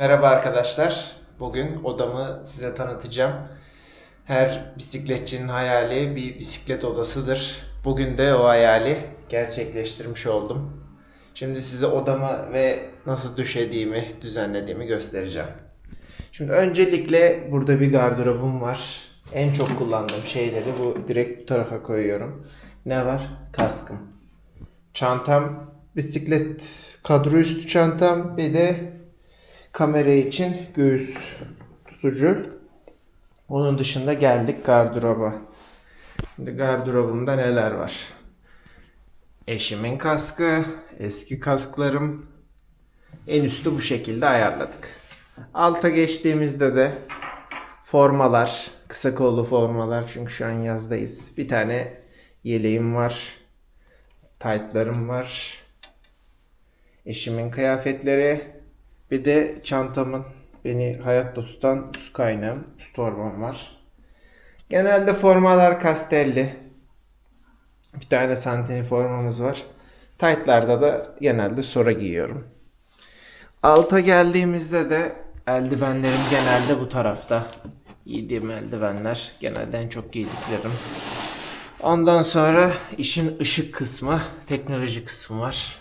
Merhaba arkadaşlar. Bugün odamı size tanıtacağım. Her bisikletçinin hayali bir bisiklet odasıdır. Bugün de o hayali gerçekleştirmiş oldum. Şimdi size odamı ve nasıl düşediğimi, düzenlediğimi göstereceğim. Şimdi öncelikle burada bir gardırobum var. En çok kullandığım şeyleri bu direkt bu tarafa koyuyorum. Ne var? Kaskım. Çantam, bisiklet kadro üstü çantam, bir de kamera için göğüs tutucu. Onun dışında geldik gardıroba. Şimdi gardırobumda neler var? Eşimin kaskı, eski kasklarım. En üstü bu şekilde ayarladık. Alta geçtiğimizde de formalar, kısa kollu formalar çünkü şu an yazdayız. Bir tane yeleğim var. Taytlarım var. Eşimin kıyafetleri. Bir de çantamın beni hayatta tutan su kaynağım, su torbam var. Genelde formalar kastelli. Bir tane santini formamız var. Taytlarda da genelde sora giyiyorum. Alta geldiğimizde de eldivenlerim genelde bu tarafta. Giydiğim eldivenler genelde en çok giydiklerim. Ondan sonra işin ışık kısmı, teknoloji kısmı var.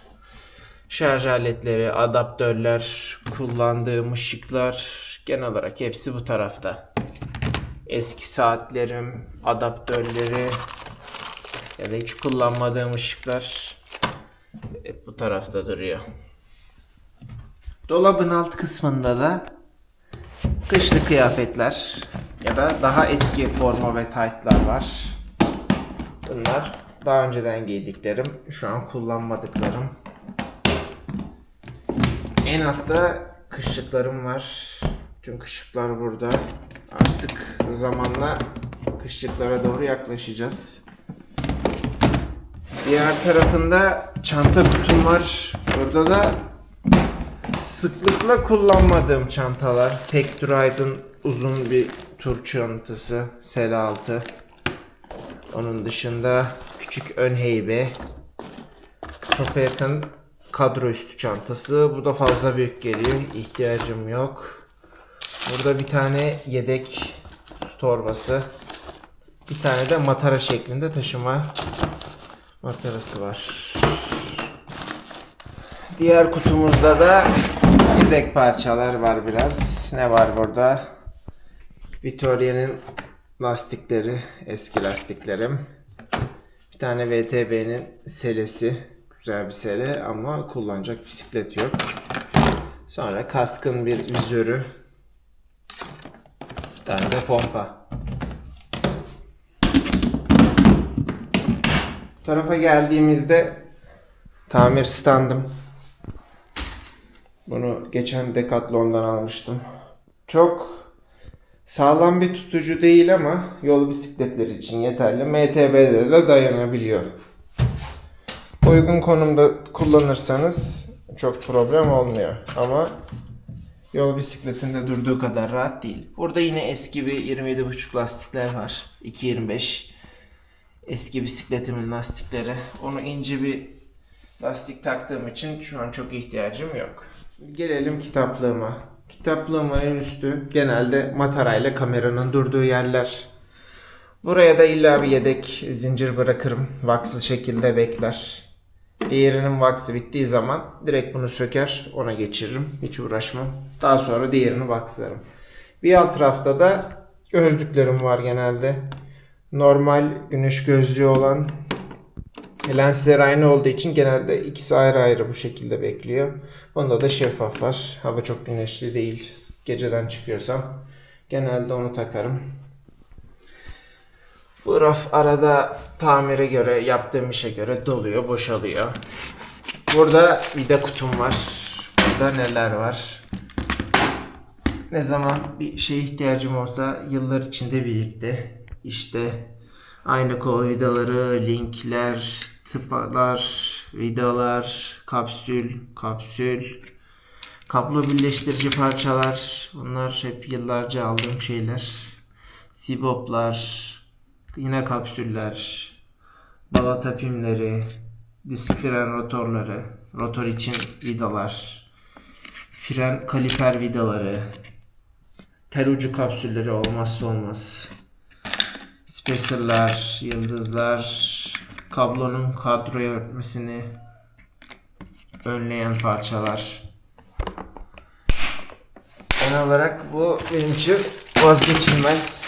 Şarj aletleri, adaptörler, kullandığım ışıklar genel olarak hepsi bu tarafta. Eski saatlerim, adaptörleri ya da hiç kullanmadığım ışıklar hep bu tarafta duruyor. Dolabın alt kısmında da kışlık kıyafetler ya da daha eski forma ve taytlar var. Bunlar daha önceden giydiklerim, şu an kullanmadıklarım. En altta kışlıklarım var. Tüm kışlıklar burada. Artık zamanla kışlıklara doğru yaklaşacağız. Diğer tarafında çanta kutum var. Burada da sıklıkla kullanmadığım çantalar. Tekdride'ın uzun bir tur çantası. Sel altı. Onun dışında küçük ön heybe. Topet'in kadro üstü çantası. Bu da fazla büyük geliyor. İhtiyacım yok. Burada bir tane yedek torbası. Bir tane de matara şeklinde taşıma matarası var. Diğer kutumuzda da yedek parçalar var biraz. Ne var burada? Victoria'nın lastikleri, eski lastiklerim. Bir tane VTB'nin selesi. Güzel bir sele ama kullanacak bisiklet yok. Sonra kaskın bir vizörü. Bir tane de pompa. Bu tarafa geldiğimizde tamir standım. Bunu geçen Decathlon'dan almıştım. Çok sağlam bir tutucu değil ama yol bisikletleri için yeterli. MTB'de de dayanabiliyor. Uygun konumda kullanırsanız çok problem olmuyor. Ama yol bisikletinde durduğu kadar rahat değil. Burada yine eski bir 27.5 lastikler var. 2.25 eski bisikletimin lastikleri. Onu ince bir lastik taktığım için şu an çok ihtiyacım yok. Gelelim kitaplığıma. Kitaplığıma en üstü genelde matarayla kameranın durduğu yerler. Buraya da illa bir yedek zincir bırakırım. Vakslı şekilde bekler. Diğerinin vaksı bittiği zaman direkt bunu söker ona geçiririm. Hiç uğraşmam. Daha sonra diğerini vakslarım. Bir alt tarafta da gözlüklerim var genelde. Normal güneş gözlüğü olan lensler aynı olduğu için genelde ikisi ayrı ayrı bu şekilde bekliyor. Onda da şeffaf var. Hava çok güneşli değil. Geceden çıkıyorsam genelde onu takarım. Bu raf arada tamire göre, yaptığım işe göre doluyor, boşalıyor. Burada vida kutum var. Burada neler var? Ne zaman bir şeye ihtiyacım olsa yıllar içinde birikti. İşte aynı kol vidaları, linkler, tıpalar, vidalar, kapsül, kapsül, kablo birleştirici parçalar. Bunlar hep yıllarca aldığım şeyler. Siboplar, Yine kapsüller, balata pimleri, disk fren rotorları, rotor için vidalar, Fren kaliper vidaları. Tel ucu kapsülleri olmazsa olmaz. Spacerlar, yıldızlar, kablonun kadroyu örtmesini önleyen parçalar. Genel olarak bu benim için vazgeçilmez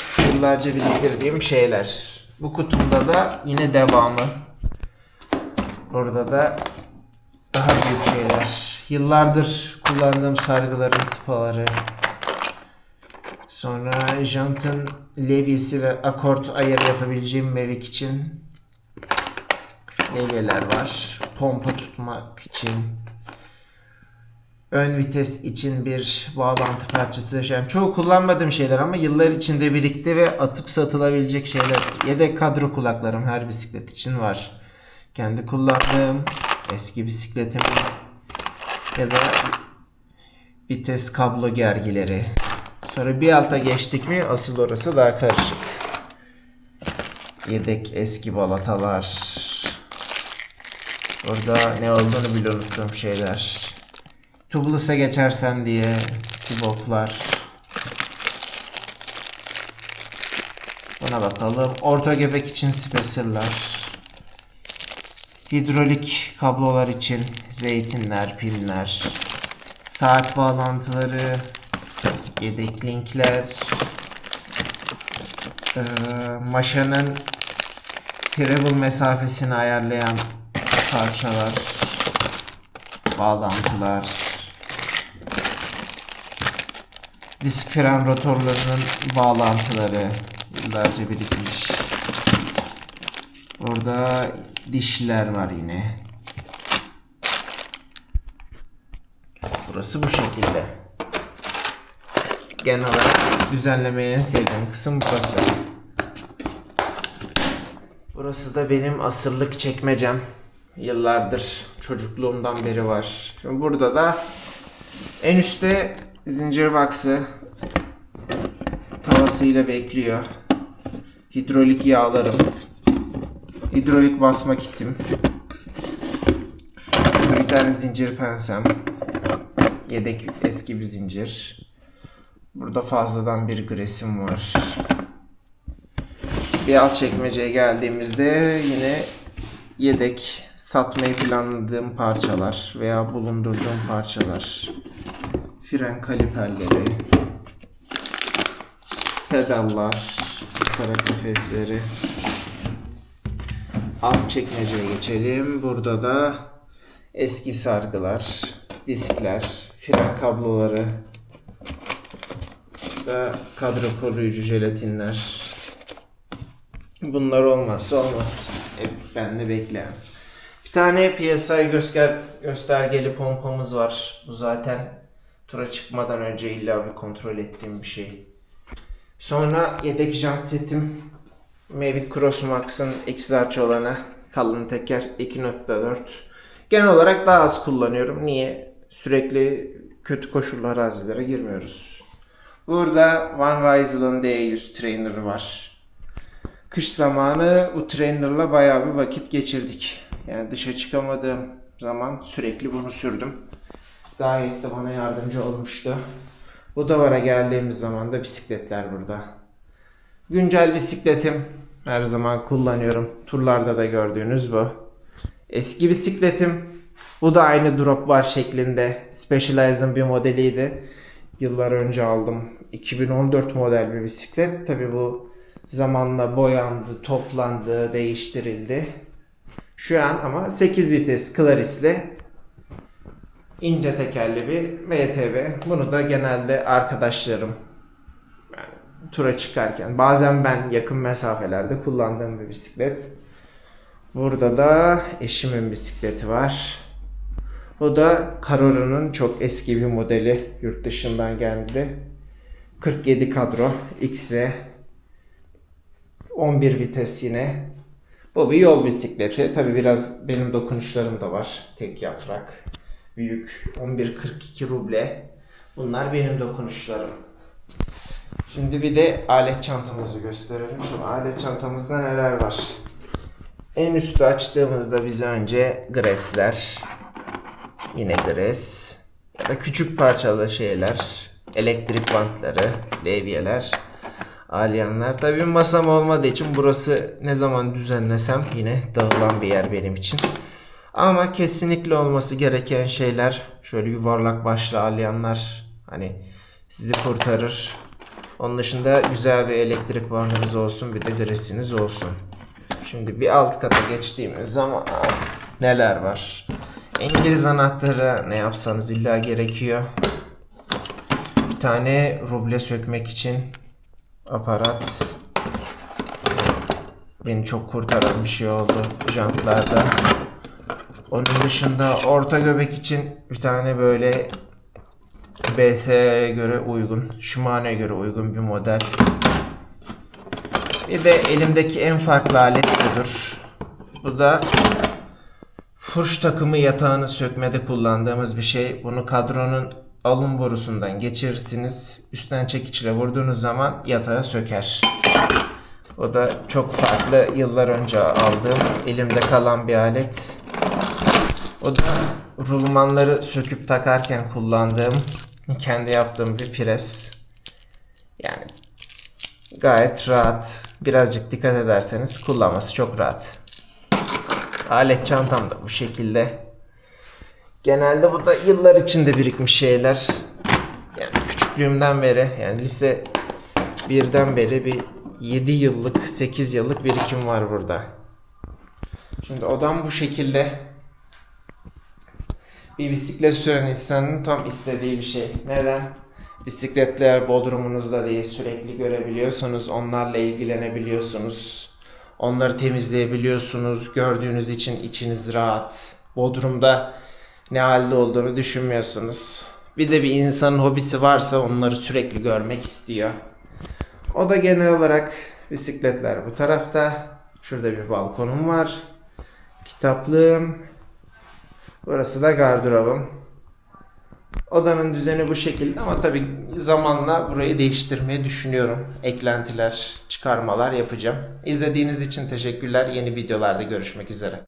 yıllarca biriktirdiğim şeyler. Bu kutumda da yine devamı. Burada da daha büyük şeyler. Yıllardır kullandığım sargıların tıpaları. Sonra jantın levyesi ve akort ayarı yapabileceğim Mavic için levyeler var. Pompa tutmak için. Ön vites için bir bağlantı parçası. Yani çoğu kullanmadığım şeyler ama yıllar içinde birikti ve atıp satılabilecek şeyler. Yedek kadro kulaklarım her bisiklet için var. Kendi kullandığım eski bisikletim ya da vites kablo gergileri. Sonra bir alta geçtik mi asıl orası daha karışık. Yedek eski balatalar. Orada ne olduğunu bile unuttuğum şeyler. Tubeless'a geçersem diye siboplar. Buna bakalım. Orta göbek için spacerlar. Hidrolik kablolar için zeytinler, piller. Saat bağlantıları. Yedek linkler. Ee, maşanın travel mesafesini ayarlayan parçalar. Bağlantılar. Disk fren rotorlarının bağlantıları yıllarca birikmiş. Orada dişler var yine. Burası bu şekilde. Genel olarak düzenlemeyi en sevdiğim kısım burası. Burası da benim asırlık çekmecem. Yıllardır çocukluğumdan beri var. Şimdi burada da en üstte zincir vaksı tavasıyla bekliyor. Hidrolik yağlarım. Hidrolik basma kitim. Bir tane zincir pensem. Yedek eski bir zincir. Burada fazladan bir gresim var. Bir alt çekmeceye geldiğimizde yine yedek satmayı planladığım parçalar veya bulundurduğum parçalar. Fren kaliperleri. Pedallar. Kara kafesleri. Alt çekmeceye geçelim. Burada da eski sargılar, diskler, fren kabloları ve kadro koruyucu jelatinler. Bunlar olmazsa olmaz. Hep bende bekleyen. Bir tane PSI göster göstergeli pompamız var. Bu zaten tura çıkmadan önce illa bir kontrol ettiğim bir şey. Sonra yedek jant setim Mavic Cross Max'ın X-Large olanı kalın teker 2.4. Genel olarak daha az kullanıyorum. Niye? Sürekli kötü koşullu arazilere girmiyoruz. Burada Van Ryssel'ın D100 trainer'ı var. Kış zamanı bu trainer'la bayağı bir vakit geçirdik. Yani dışa çıkamadığım zaman sürekli bunu sürdüm. Gayet de bana yardımcı olmuştu. Bu davara geldiğimiz zaman da bisikletler burada. Güncel bisikletim her zaman kullanıyorum. Turlarda da gördüğünüz bu. Eski bisikletim. Bu da aynı drop bar şeklinde. Specialized'ın bir modeliydi. Yıllar önce aldım. 2014 model bir bisiklet. Tabi bu zamanla boyandı, toplandı, değiştirildi. Şu an ama 8 vites Claris'le ince tekerli bir MTB. Bunu da genelde arkadaşlarım yani tura çıkarken bazen ben yakın mesafelerde kullandığım bir bisiklet. Burada da eşimin bisikleti var. O da Carrara'nın çok eski bir modeli. Yurt dışından geldi. 47 kadro X'e 11 vites yine. Bu bir yol bisikleti. Tabi biraz benim dokunuşlarım da var. Tek yaprak. Büyük. 11.42 ruble. Bunlar benim dokunuşlarım. Şimdi bir de alet çantamızı gösterelim. Şimdi alet çantamızda neler var? En üstü açtığımızda bize önce gresler. Yine gres. ya da küçük parçalı şeyler, elektrik bantları, levyeler, alyanlar. Tabii masam olmadığı için burası ne zaman düzenlesem yine dağılan bir yer benim için. Ama kesinlikle olması gereken şeyler şöyle yuvarlak başlı alyanlar hani sizi kurtarır. Onun dışında güzel bir elektrik bandınız olsun bir de gresiniz olsun. Şimdi bir alt kata geçtiğimiz zaman neler var? İngiliz anahtarı ne yapsanız illa gerekiyor. Bir tane ruble sökmek için aparat. Beni çok kurtaran bir şey oldu jantlarda. Onun dışında orta göbek için bir tane böyle BS'ye göre uygun, Shimano'ya göre uygun bir model. Bir de elimdeki en farklı alet budur. Bu da Furş takımı yatağını sökmede kullandığımız bir şey. Bunu kadronun alın borusundan geçirirsiniz. Üstten çekiçle vurduğunuz zaman yatağı söker. O da çok farklı yıllar önce aldığım elimde kalan bir alet. O da rulmanları söküp takarken kullandığım kendi yaptığım bir pres. Yani gayet rahat. Birazcık dikkat ederseniz kullanması çok rahat. Alet çantam da bu şekilde. Genelde bu da yıllar içinde birikmiş şeyler. Yani küçüklüğümden beri yani lise birden beri bir 7 yıllık 8 yıllık birikim var burada. Şimdi odam bu şekilde. Bir bisiklet süren insanın tam istediği bir şey. Neden? Bisikletler bodrumunuzda diye sürekli görebiliyorsunuz. Onlarla ilgilenebiliyorsunuz. Onları temizleyebiliyorsunuz. Gördüğünüz için içiniz rahat. Bodrumda ne halde olduğunu düşünmüyorsunuz. Bir de bir insanın hobisi varsa onları sürekli görmek istiyor. O da genel olarak bisikletler bu tarafta. Şurada bir balkonum var. Kitaplığım. Burası da gardırobum. Odanın düzeni bu şekilde ama tabii zamanla burayı değiştirmeyi düşünüyorum. Eklentiler, çıkarmalar yapacağım. İzlediğiniz için teşekkürler. Yeni videolarda görüşmek üzere.